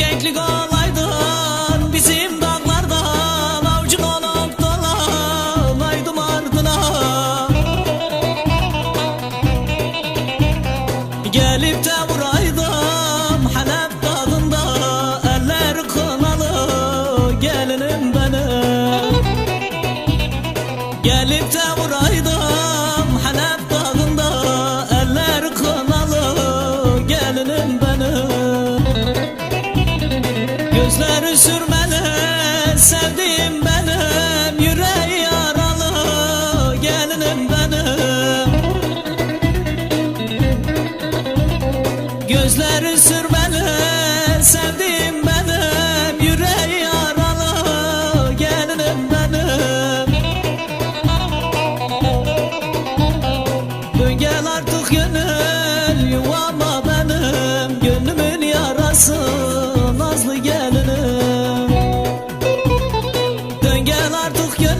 egentlig go. Gözleri sürmeli sevdiğim benim Yüreği yaralı gelinim benim. Gözleri sürmeli sevdiğim benim Yüreği yaralı gelinim benim. Dön gel artık gönül yuvama benim Gönlümün yarası artık gönül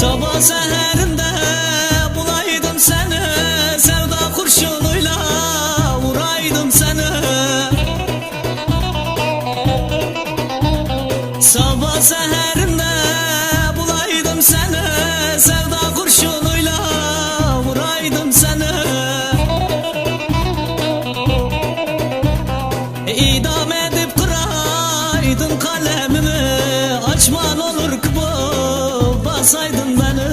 Sabah seherinde bulaydım seni Sevda kurşunuyla vuraydım seni. Sabah seherinde bulaydım seni Sevda kurşunuyla vuraydım seni. İdam edip kıraydın kalemimi Açman Bırakmasaydın beni.